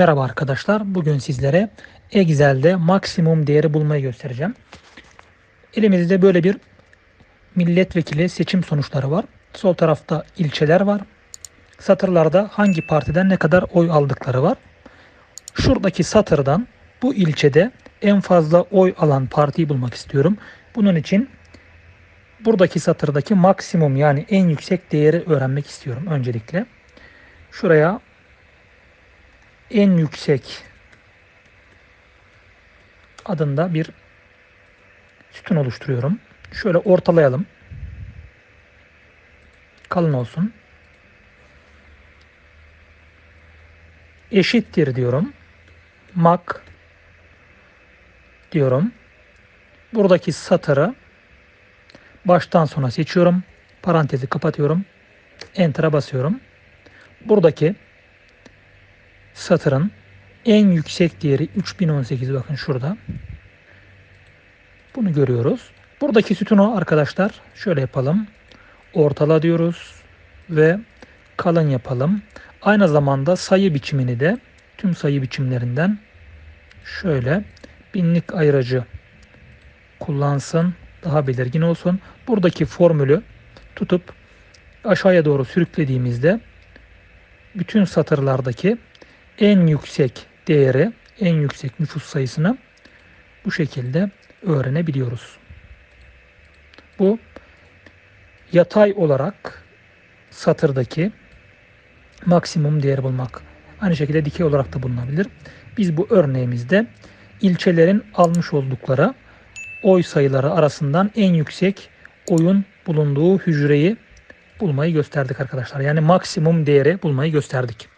Merhaba arkadaşlar. Bugün sizlere Excel'de maksimum değeri bulmayı göstereceğim. Elimizde böyle bir milletvekili seçim sonuçları var. Sol tarafta ilçeler var. Satırlarda hangi partiden ne kadar oy aldıkları var. Şuradaki satırdan bu ilçede en fazla oy alan partiyi bulmak istiyorum. Bunun için buradaki satırdaki maksimum yani en yüksek değeri öğrenmek istiyorum öncelikle. Şuraya en yüksek adında bir sütun oluşturuyorum. Şöyle ortalayalım. Kalın olsun. Eşittir diyorum. Mak diyorum. Buradaki satırı baştan sona seçiyorum. Parantezi kapatıyorum. Enter'a basıyorum. Buradaki satırın en yüksek değeri 3018 bakın şurada. Bunu görüyoruz. Buradaki sütunu arkadaşlar şöyle yapalım. Ortala diyoruz ve kalın yapalım. Aynı zamanda sayı biçimini de tüm sayı biçimlerinden şöyle binlik ayırıcı kullansın. Daha belirgin olsun. Buradaki formülü tutup aşağıya doğru sürüklediğimizde bütün satırlardaki en yüksek değeri, en yüksek nüfus sayısını bu şekilde öğrenebiliyoruz. Bu yatay olarak satırdaki maksimum değer bulmak. Aynı şekilde dikey olarak da bulunabilir. Biz bu örneğimizde ilçelerin almış oldukları oy sayıları arasından en yüksek oyun bulunduğu hücreyi bulmayı gösterdik arkadaşlar. Yani maksimum değeri bulmayı gösterdik.